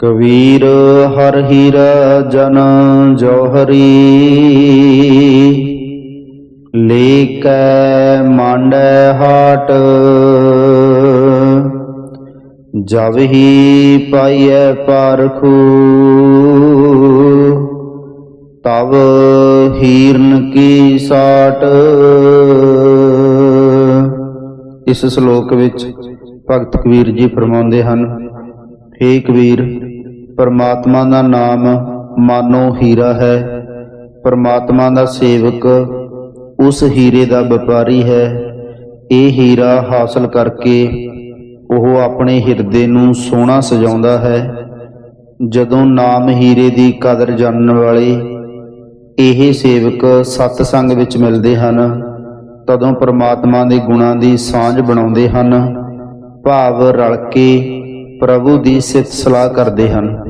ਕਬੀਰ ਹਰ ਹੀਰਾ ਜਨ ਜੋਹਰੀ। ਲੇਕੈ ਮਾਂਡੈ ਹਾਟ। ਜਬ ਹੀ ਪਾਈਐ ਪਾਰਖੂ, ਤਬ ਹੀਰਨ ਕੀ ਸਾਟ। ਇਸ ਸ਼ਲੋਕ ਵਿੱਚ ਭਗਤ ਕਬੀਰ ਜੀ ਫਰਮਾਉਂਦੇ ਹਨ, ਹੇ ਕਬੀਰ ਪਰਮਾਤਮਾ ਦਾ ਨਾਮ ਮਾਨੋ ਹੀਰਾ ਹੈ। ਪਰਮਾਤਮਾ ਦਾ ਸੇਵਕ ਉਸ ਹੀਰੇ ਦਾ ਵਪਾਰੀ ਹੈ। ਇਹ ਹੀਰਾ ਹਾਸਲ ਕਰਕੇ ਉਹ ਆਪਣੇ ਹਿਰਦੇ ਨੂੰ ਸੋਹਣਾ ਸਜਾਉਂਦਾ ਹੈ। ਜਦੋਂ ਨਾਮ ਹੀਰੇ ਦੀ ਕਦਰ ਜਾਣਨ ਵਾਲੇ ਇਹ ਸੇਵਕ ਸਤ ਸੰਗ ਵਿੱਚ ਮਿਲਦੇ ਹਨ, ਤਦੋਂ ਪ੍ਰਮਾਤਮਾ ਦੇ ਗੁਣਾਂ ਦੀ ਸਾਂਝ ਬਣਾਉਂਦੇ ਹਨ। ਭਾਵ ਰਲ ਕੇ ਪ੍ਰਭੂ ਦੀ ਸਿਫਤ ਸਲਾਹ ਕਰਦੇ ਹਨ।